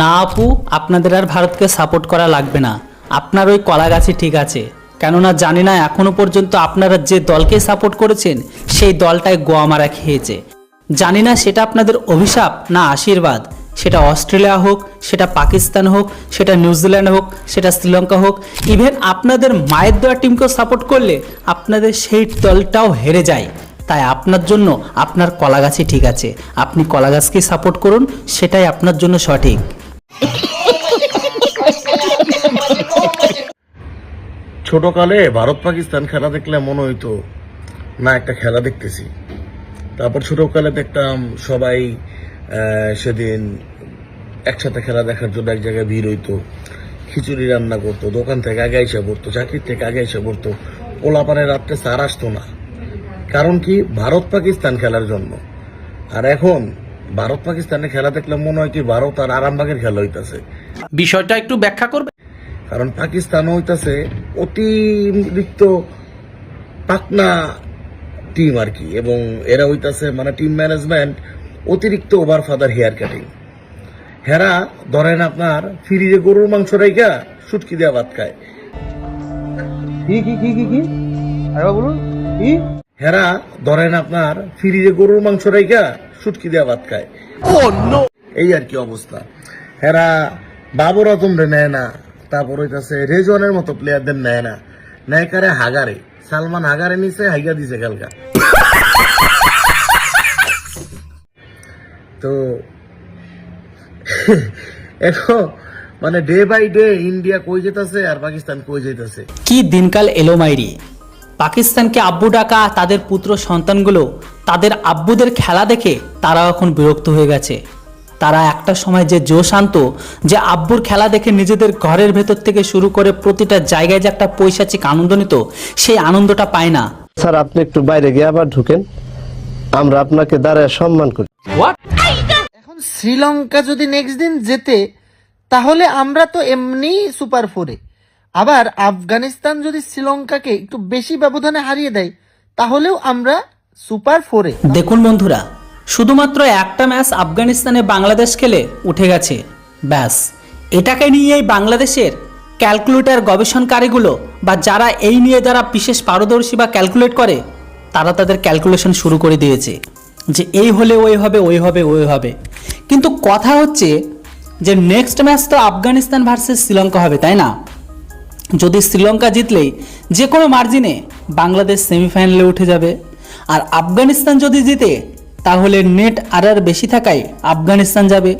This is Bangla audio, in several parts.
না আপু, আপনাদের আর ভারতকে সাপোর্ট করা লাগবে না। আপনার ওই কলাগাছি ঠিক আছে। কেননা জানি না এখনও পর্যন্ত আপনারা যে দলকে সাপোর্ট করেছেন, সেই দলটাই গোয়া মারা খেয়েছে। জানি না সেটা আপনাদের অভিশাপ না আশীর্বাদ। সেটা অস্ট্রেলিয়া হোক, সেটা পাকিস্তান হোক, সেটা নিউজিল্যান্ড হোক, সেটা শ্রীলঙ্কা হোক, ইভেন আপনাদের মায়ের দেওয়া টিমকেও সাপোর্ট করলে আপনাদের সেই দলটাও হেরে যায়। তাই আপনার জন্য আপনার কলাগাছই ঠিক আছে। আপনি কলাগাছকেই সাপোর্ট করুন, সেটাই আপনার জন্য সঠিক। ছোটকালে ভারত পাকিস্তান খেলা দেখলে মনে হইতো, না, একটা খেলা দেখতেছি। তারপর ছোটকালে দেখতাম সবাই সেদিন একসাথে খেলা দেখার জন্য এক জায়গায় ভিড় হইতো, খিচুড়ি রান্না করতো, দোকান থেকে আগে এসে পড়তো, চাকরির থেকে আগে এসে পড়তো পোলাপানে রাত্রে সার আসতো না। কারণ কি? ভারত পাকিস্তান খেলার জন্য। আর এখন ভারত পাকিস্তানে খেলা দেখলে মনে হয় কি, ভারত আর আরামবাগের খেলা হইতাছে। বিষয়টা একটু ব্যাখ্যা করবে কারণ পাকিস্তান হইতাছে অতিরিক্ত পাকনা টিম আর কি এবং এরা হইতাছে মানে টিম ম্যানেজমেন্ট অতিরিক্ত ওভার ফাদার হেয়ার কাটিং হেরা ধরেন আপনার ফ্রিজে গরুর মাংস রাইকা সুটকি দেওয়া ভাত খায়। কি কি কি কি কি? আরেকবার বলুন কি? হেরা ধরেন আপনার ফ্রিজে গরুর মাংস রাইকা সুটকি দেওয়া ভাত খায়। এই আর কি অবস্থা। হেরা বাবর আজমরে নেয় না। তারপর রেজওয়ানের মতো প্লেয়ারদের নেয় না। নেয় কারে হাগারে। সালমান হাগারে নিছে, হাইগা দিছে কালকা তো, এখন মানে ডে বাই ডে ইন্ডিয়া কই যেতেছে আর পাকিস্তান কই যেতেছে? কি দিনকাল এলো মাইরি? পাকিস্তানকে আব্বু ডাকা, তাদের পুত্র সন্তানগুলো, তাদের আব্বুদের খেলা দেখে তারা এখন বিরক্ত হয়ে গেছে। তারা একটা সময় যে জোশ আনতো যে আব্বুর খেলা দেখে নিজেদের ঘরের ভেতর থেকে শুরু করে প্রতিটা জায়গায় যে একটা পৈশাচিক আনন্দ নিত সেই আনন্দটা পায় না। স্যার আপনি একটু বাইরে গিয়ে আবার ঢুকেন। আমরা আপনাকে দাঁড়ায় সম্মান করি। এখন শ্রীলঙ্কা যদি নেক্সট দিন জেতে তাহলে আমরা তো এমনি সুপার ফোরে আবার আফগানিস্তান যদি শ্রীলঙ্কাকে একটু বেশি ব্যবধানে হারিয়ে দেয় তাহলেও আমরা সুপার ফোরে দেখুন বন্ধুরা শুধুমাত্র একটা ম্যাচ আফগানিস্তানে বাংলাদেশ খেলে উঠে গেছে। ব্যাস। এটাকে নিয়েই বাংলাদেশের ক্যালকুলেটার গবেষণকারীগুলো বা যারা এই নিয়ে যারা বিশেষ পারদর্শী বা ক্যালকুলেট করে, তারা তাদের ক্যালকুলেশন শুরু করে দিয়েছে যে এই হলে ওই হবে ওই হবে ওই হবে। কিন্তু কথা হচ্ছে যে নেক্সট ম্যাচ তো আফগানিস্তান ভার্সেস শ্রীলঙ্কা হবে, তাই না? যদি শ্রীলঙ্কা জিতলেই যে কোনো মার্জিনে বাংলাদেশ সেমিফাইনালে উঠে যাবে। আর আফগানিস্তান যদি জিতে তাহলে নেট আর আর বেশি থাকায় আফগানিস্তান যাবে।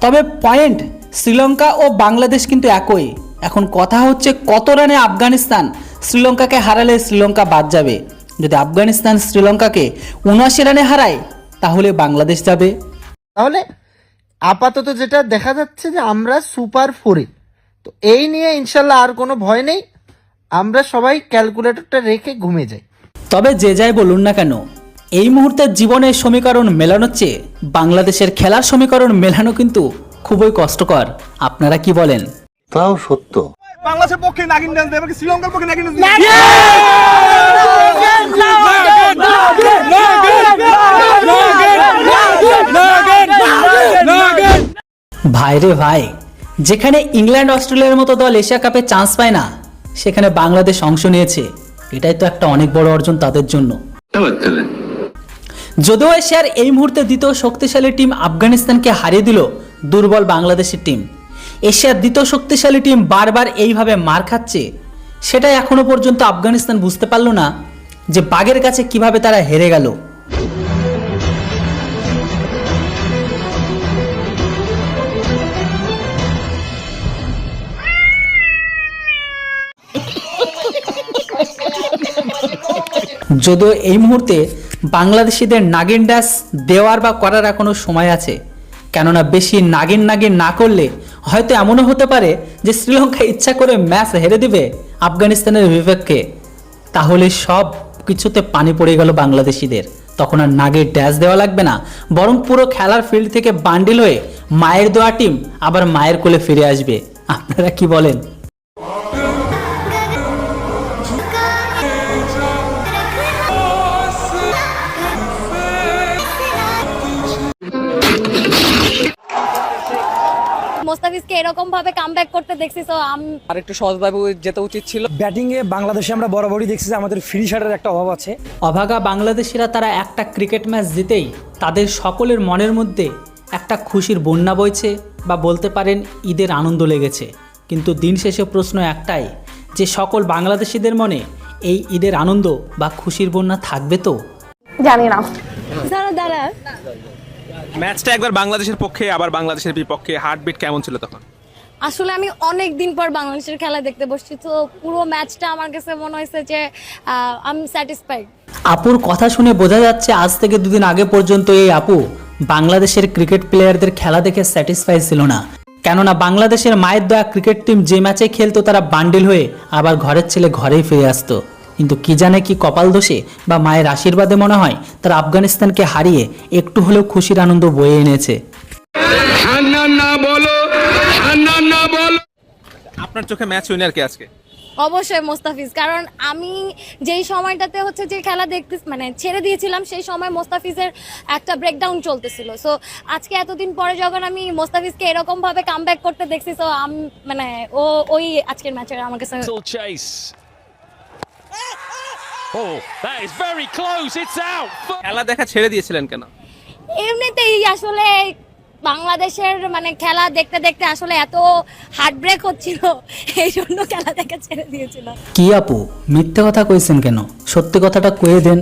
তবে পয়েন্ট শ্রীলঙ্কা ও বাংলাদেশ কিন্তু একই। এখন কথা হচ্ছে কত রানে আফগানিস্তান শ্রীলঙ্কাকে হারালে শ্রীলঙ্কা বাদ যাবে। যদি আফগানিস্তান শ্রীলঙ্কাকে উনআশি রানে হারায় তাহলে বাংলাদেশ যাবে। তাহলে আপাতত যেটা দেখা যাচ্ছে যে আমরা সুপার ফোরে। তো এই নিয়ে ইনশাল্লাহ আর কোনো ভয় নেই। আমরা সবাই ক্যালকুলেটরটা রেখে ঘুমে যাই। তবে যে যাই বলুন না কেন এই মুহূর্তে জীবনের সমীকরণ মেলানোর চেয়ে বাংলাদেশের খেলার সমীকরণ মেলানো কিন্তু খুবই কষ্টকর। আপনারা কি বলেন? তাও সত্য। বাংলাদেশের পক্ষে নাগিন ডান্স দেবে কি শ্রীলঙ্কার পক্ষে নাগিন ডান্স ভাই রে ভাই যেখানে ইংল্যান্ড অস্ট্রেলিয়ার মতো দল এশিয়া কাপে চান্স পায় না সেখানে বাংলাদেশ অংশ নিয়েছে। এটাই তো একটা অনেক বড় অর্জন তাদের জন্য। যদিও এশিয়ার এই মুহূর্তে দ্বিতীয় শক্তিশালী টিম আফগানিস্তানকে হারিয়ে দিল দুর্বল বাংলাদেশের টিম। এশিয়ার দ্বিতীয় শক্তিশালী টিম বারবার এইভাবে মার খাচ্ছে সেটা এখনও পর্যন্ত আফগানিস্তান বুঝতে পারল না যে বাঘের কাছে কীভাবে তারা হেরে গেল। যদিও এই মুহূর্তে বাংলাদেশিদের নাগিন ড্যাস দেওয়ার বা করার এখনও সময় আছে। কেননা বেশি নাগিন নাগিন না করলে হয়তো এমনও হতে পারে যে শ্রীলঙ্কা ইচ্ছা করে ম্যাচ হেরে দিবে আফগানিস্তানের বিপক্ষে। তাহলে সব কিছুতে পানি পড়ে গেল বাংলাদেশিদের। তখন আর নাগের ড্যাশ দেওয়া লাগবে না। বরং পুরো খেলার ফিল্ড থেকে বান্ডিল হয়ে মায়ের দেওয়া টিম আবার মায়ের কোলে ফিরে আসবে। আপনারা কি বলেন? মোস্তাফিজকে এরকম ভাবে কামব্যাক করতে দেখছি তো আমি আর একটু সহজভাবে যেতে উচিত ছিল। ব্যাটিংয়ে বাংলাদেশে আমরা বরাবরই দেখছি যে আমাদের ফিনিশারের একটা অভাব আছে। অভাগা বাংলাদেশিরা তারা একটা ক্রিকেট ম্যাচ জিতেই তাদের সকলের মনের মধ্যে একটা খুশির বন্যা বইছে বা বলতে পারেন ঈদের আনন্দ লেগেছে। কিন্তু দিন শেষে প্রশ্ন একটাই যে সকল বাংলাদেশিদের মনে এই ঈদের আনন্দ বা খুশির বন্যা থাকবে তো? জানি না। দাঁড়া দাঁড়া ম্যাচটা একবার বাংলাদেশের পক্ষে আবার বাংলাদেশের বিপক্ষে হার্টবিট কেমন ছিল তখন? আসলে আমি অনেক দিন পর বাংলাদেশের খেলা দেখতে বসছি তো পুরো ম্যাচটা আমার কাছে মনে হয়েছে যে আই এম স্যাটিসফাইড আপুর কথা শুনে বোঝা যাচ্ছে আজ থেকে দুদিন আগে পর্যন্ত এই আপু বাংলাদেশের ক্রিকেট প্লেয়ারদের খেলা দেখে স্যাটিসফাই ছিল না। কেননা বাংলাদেশের মায়ের দেওয়া ক্রিকেট টিম যে ম্যাচে খেলতো তারা বান্ডিল হয়ে আবার ঘরের ছেলে ঘরেই ফিরে আসতো। কিন্তু কি জানে কি কপাল দোষে বা মায়ের আশীর্বাদে মনে হয় তারা আফগানিস্তানকে হারিয়ে একটু হলেও খুশির আনন্দ বয়ে এনেছে। আপনার চোখে ম্যাচ উইনার কে আজকে? অবশ্যই মোস্তাফিজ কারণ আমি যেই সময়টাতে হচ্ছে যে খেলা দেখতে মানে ছেড়ে দিয়েছিলাম সেই সময় মোস্তাফিজের একটা ব্রেকডাউন চলতেছিল। সো আজকে এতদিন পরে যখন আমি মোস্তাফিজকে এরকম ভাবে কামব্যাক করতে দেখছি সো আমি মানে ও ওই আজকের ম্যাচের আমার কাছে chase. Oh, that is very close. It's out. খেলা দেখা ছেড়ে দিয়েছিলেন কেন? এমনিতেই আসলে বাংলাদেশের মানে খেলা দেখতে দেখতে আসলে এত হার্ট ব্রেক হচ্ছিল এই জন্য খেলা দেখা ছেড়ে দিয়েছিল। কি আপু মিথ্যে কথা কইছেন কেন? সত্যি কথাটা কয়ে দেন।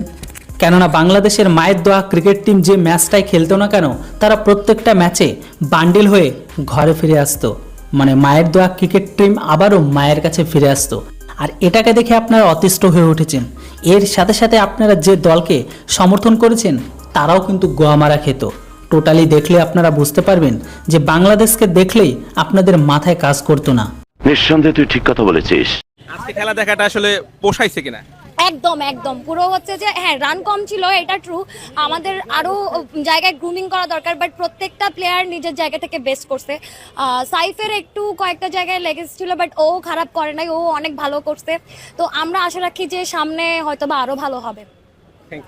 কেননা বাংলাদেশের মায়ের দোয়া ক্রিকেট টিম যে ম্যাচটাই খেলতো না কেন তারা প্রত্যেকটা ম্যাচে বান্ডিল হয়ে ঘরে ফিরে আসতো। মানে মায়ের দোয়া ক্রিকেট টিম আবারও মায়ের কাছে ফিরে আসতো। আর এটাকে দেখে আপনারা অতিষ্ঠ হয়ে উঠেছেন। এর সাথে সাথে আপনারা যে দলকে সমর্থন করেছেন তারাও কিন্তু গোয়া মারা খেত। টোটালি দেখলে আপনারা বুঝতে পারবেন যে বাংলাদেশকে দেখলেই আপনাদের মাথায় কাজ করতো না। নিঃসন্দেহে তুই ঠিক কথা বলেছিস। আজকে খেলা দেখাটা আসলে পোষাইছে কিনা? একদম একদম। পুরো হচ্ছে যে হ্যাঁ রান কম ছিল এটা ট্রু আমাদের আরও জায়গায় গ্রুমিং করা দরকার বাট প্রত্যেকটা প্লেয়ার নিজের জায়গা থেকে বেস্ট করছে। সাইফের একটু কয়েকটা জায়গায় লেগেছিল বাট ও খারাপ করে নাই ও অনেক ভালো করছে। তো আমরা আশা রাখি যে সামনে হয়তো বা আরও ভালো হবে।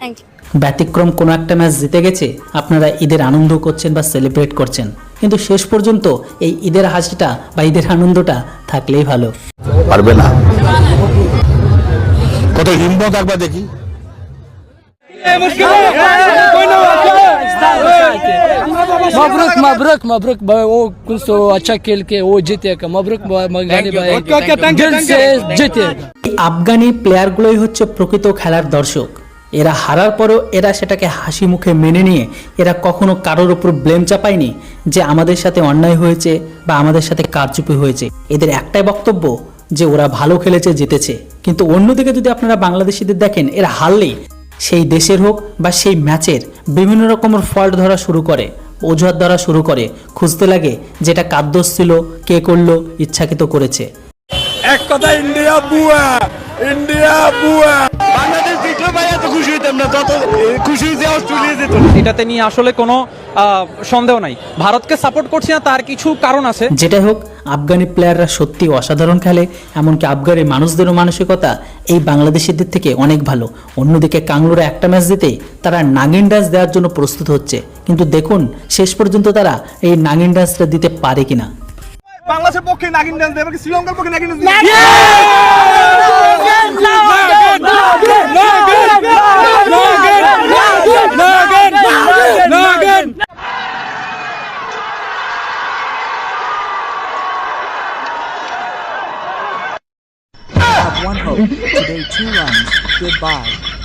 থ্যাংক ইউ ব্যতিক্রম কোনো একটা ম্যাচ জিতে গেছে আপনারা ঈদের আনন্দ করছেন বা সেলিব্রেট করছেন। কিন্তু শেষ পর্যন্ত এই ঈদের হাসিটা বা ঈদের আনন্দটা থাকলেই ভালো। পারবে না। ওদের হিম্মত একবার দেখি। আফগানি প্লেয়ার গুলোই হচ্ছে প্রকৃত খেলার দর্শক। এরা হারার পরেও এরা সেটাকে হাসি মুখে মেনে নিয়ে এরা কখনো কারোর ওপর ব্লেম চাপায়নি যে আমাদের সাথে অন্যায় হয়েছে বা আমাদের সাথে কারচুপি হয়েছে। এদের একটাই বক্তব্য যে ওরা ভালো খেলেছে জিতেছে। কিন্তু অন্যদিকে যদি আপনারা বাংলাদেশিদের দেখেন এরা হারলেই সেই দেশের হোক বা সেই ম্যাচের বিভিন্ন রকমের ফল্ট ধরা শুরু করে অজুহাত ধরা শুরু করে। খুঁজতে লাগে যেটা কাদ্দোষ ছিল কে করল ইচ্ছাকৃত করেছে। এক কথা ইন্ডিয়া বুয়া ইন্ডিয়া বুয়া। বাংলাদেশ জিতলে ভাই এত খুশি হইতাম না যত খুশি হয়েছে অস্ট্রেলিয়া যেত এটাতে নিয়ে আসলে কোনো আহ, সন্দেহ নাই। ভারতকে সাপোর্ট করছি না তার কিছু কারণ আছে। যেটাই হোক আফগানি প্লেয়াররা সত্যি অসাধারণ খেলে এমনকি আফগানি মানুষদেরও মানসিকতা এই বাংলাদেশিদের থেকে অনেক ভালো। অন্যদিকে কাংলোরা একটা ম্যাচ দিতেই তারা নাগিন ডান্স দেওয়ার জন্য প্রস্তুত হচ্ছে। কিন্তু দেখুন শেষ পর্যন্ত তারা এই নাগিন ডান্সটা দিতে পারে কিনা। বাংলাদেশের পক্ষে নাগিন ডান্স দেবে শ্রীলঙ্কার পক্ষে নাগিন ডান্স!